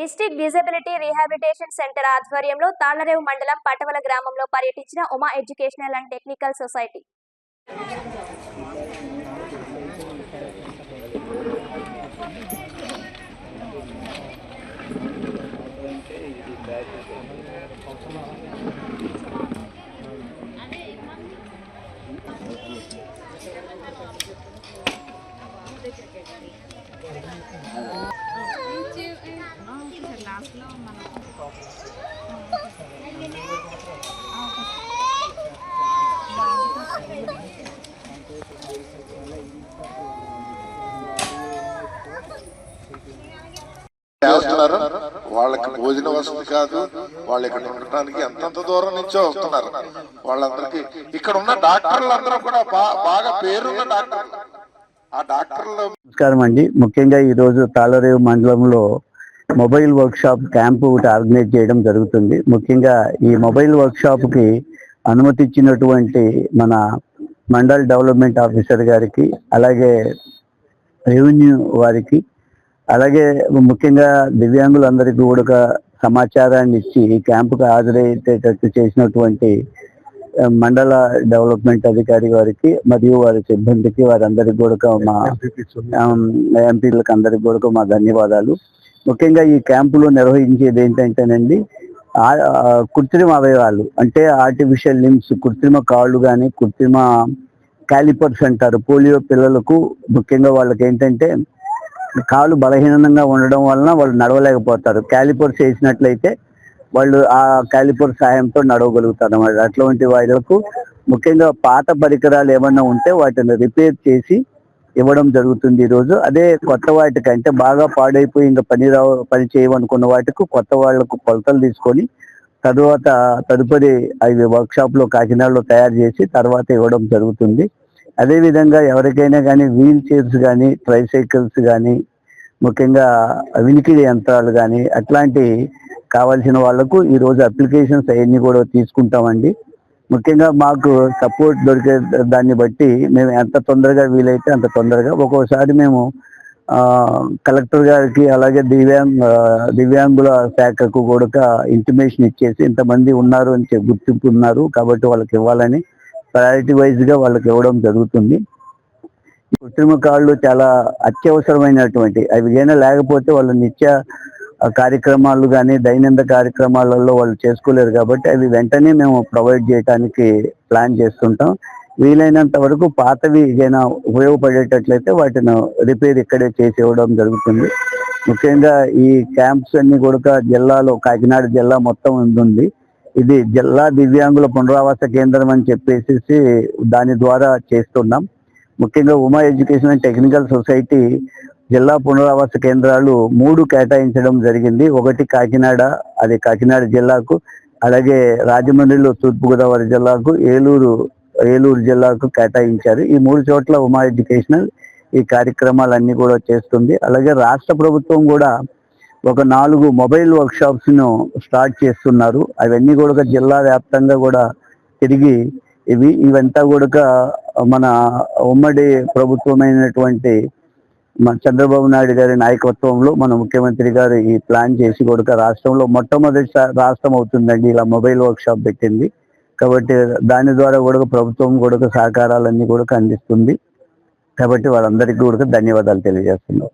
District disability rehabilitation centre ఆధ్వర్యంలో తాళ్ళరేవు మండలం పటవల గ్రామంలో పర్యటించిన Uma educational and technical society. చేస్తున్నారు వాళ్ళకి భోజన వసతి కాదు వాళ్ళు ఇక్కడ ఉండటానికి ఎంతంత దూరం నుంచో వస్తున్నారు. వాళ్ళందరికీ ఇక్కడ ఉన్న డాక్టర్లు అందరూ కూడా బాగా పేరున్న డాక్టర్లు. నమస్కారం అండి. ముఖ్యంగా ఈ రోజు తాళరేవు మండలంలో మొబైల్ వర్క్ షాప్ క్యాంపు ఒకటి ఆర్గనైజ్ చేయడం జరుగుతుంది. ముఖ్యంగా ఈ మొబైల్ వర్క్ షాప్కి అనుమతి ఇచ్చినటువంటి మన మండల్ డెవలప్మెంట్ ఆఫీసర్ గారికి అలాగే రెవెన్యూ వారికి అలాగే ముఖ్యంగా దివ్యాంగులందరికీ కూడా ఒక సమాచారాన్ని ఇచ్చి ఈ క్యాంపుకు హాజరయ్యేటట్టు చేసినటువంటి మండల డెవలప్మెంట్ అధికారి వారికి మరియు వారి సిబ్బందికి వారందరికీ కూడా మా ఎంపీలకు అందరికి కూడా మా ధన్యవాదాలు. ముఖ్యంగా ఈ క్యాంపులో నిర్వహించేది ఏంటంటేనండి కృత్రిమ అవయవాలు అంటే ఆర్టిఫిషియల్ లిమ్స్ కృత్రిమ కాళ్ళు కానీ కృత్రిమ క్యాలిపర్స్ అంటారు. పోలియో పిల్లలకు ముఖ్యంగా వాళ్ళకి ఏంటంటే కాలు బలహీనంగా ఉండడం వలన వాళ్ళు నడవలేకపోతారు. క్యాలిపర్స్ వేసినట్లయితే వాళ్ళు ఆ క్యాలిపర్ సాయంతో నడవగలుగుతారు అన్నమాట అటువంటి వాళ్ళకు ముఖ్యంగా పాత పరికరాలు ఏమన్నా ఉంటే వాటిని రిపేర్ చేసి ఇవ్వడం జరుగుతుంది ఈ రోజు అదే కొత్త వాటికి అంటే బాగా పాడైపోయి ఇంకా పని రావ పని చేయమనుకున్న వాటికి కొత్త వాళ్ళకు కొలతలు తీసుకొని తరువాత తదుపరి అవి వర్క్ షాప్లో కాకినాడలో తయారు చేసి తర్వాత ఇవ్వడం జరుగుతుంది. అదే విధంగా ఎవరికైనా కానీ వీల్ చైర్స్ కానీ ట్రైసైకిల్స్ కానీ ముఖ్యంగా వినికిడి యంత్రాలు కానీ అట్లాంటి కావాల్సిన వాళ్ళకు ఈ రోజు అప్లికేషన్స్ అవన్నీ కూడా తీసుకుంటామండి. ముఖ్యంగా మాకు సపోర్ట్ దొరికే దాన్ని బట్టి మేము ఎంత తొందరగా వీలైతే అంత తొందరగా ఒక్కోసారి మేము కలెక్టర్ గారికి అలాగే దివ్యాంగ దివ్యాంగుల శాఖకు కూడా ఇంటిమేషన్ ఇచ్చేసి ఇంతమంది ఉన్నారు అని చెప్పి గుర్తింపు ఉన్నారు కాబట్టి వాళ్ళకి ఇవ్వాలని ప్రయారిటీ వైజ్గా వాళ్ళకి ఇవ్వడం జరుగుతుంది. కృత్రిమ కాళ్ళు చాలా అత్యవసరమైనటువంటి అవి ఏమైనా లేకపోతే వాళ్ళు నిత్య కార్యక్రమాలు కానీ దైనందిన కార్యక్రమాలలో వాళ్ళు చేసుకోలేరు కాబట్టి అవి వెంటనే మేము ప్రొవైడ్ చేయడానికి ప్లాన్ చేస్తుంటాం. వీలైనంత వరకు పాతవి ఏదైనా ఉపయోగపడేటట్లయితే వాటిని రిపేర్ ఇక్కడే చేసి ఇవ్వడం జరుగుతుంది. ముఖ్యంగా ఈ క్యాంప్స్ అన్ని కూడా జిల్లాలో కాకినాడ జిల్లా మొత్తం ఉంటుంది ఇది జిల్లా దివ్యాంగుల పునరావాస కేంద్రం అని చెప్పేసి దాని ద్వారా చేస్తున్నాం. ముఖ్యంగా Uma education and technical society జిల్లా పునరావాస కేంద్రాలు మూడు కేటాయించడం జరిగింది. ఒకటి కాకినాడ అది కాకినాడ జిల్లాకు అలాగే రాజమండ్రిలో తూర్పుగోదావరి జిల్లాకు ఏలూరు ఏలూరు జిల్లాకు కేటాయించారు. ఈ మూడు చోట్ల ఉమా ఎడ్యుకేషనల్ ఈ కార్యక్రమాలన్నీ కూడా చేస్తుంది. అలాగే రాష్ట్ర ప్రభుత్వం కూడా ఒక నాలుగు మొబైల్ వర్క్ షాప్స్ను స్టార్ట్ చేస్తున్నారు. అవన్నీ కూడా జిల్లా వ్యాప్తంగా కూడా తిరిగి ఇవి ఇవంతా కూడా మన ఉమ్మడి ప్రభుత్వమైనటువంటి మన చంద్రబాబు నాయుడు గారి నాయకత్వంలో మన ముఖ్యమంత్రి గారు ఈ ప్లాన్ చేసి కొడుక రాష్ట్రంలో మొట్టమొదటి రాష్ట్రం అవుతుందండి. ఇలా మొబైల్ వర్క్ షాప్ పెట్టింది. కాబట్టి దాని ద్వారా కూడా ప్రభుత్వం కూడా సహకారాలన్నీ కూడా అందిస్తుంది. కాబట్టి వాళ్ళందరికీ కూడా ధన్యవాదాలు తెలియజేస్తున్నాం.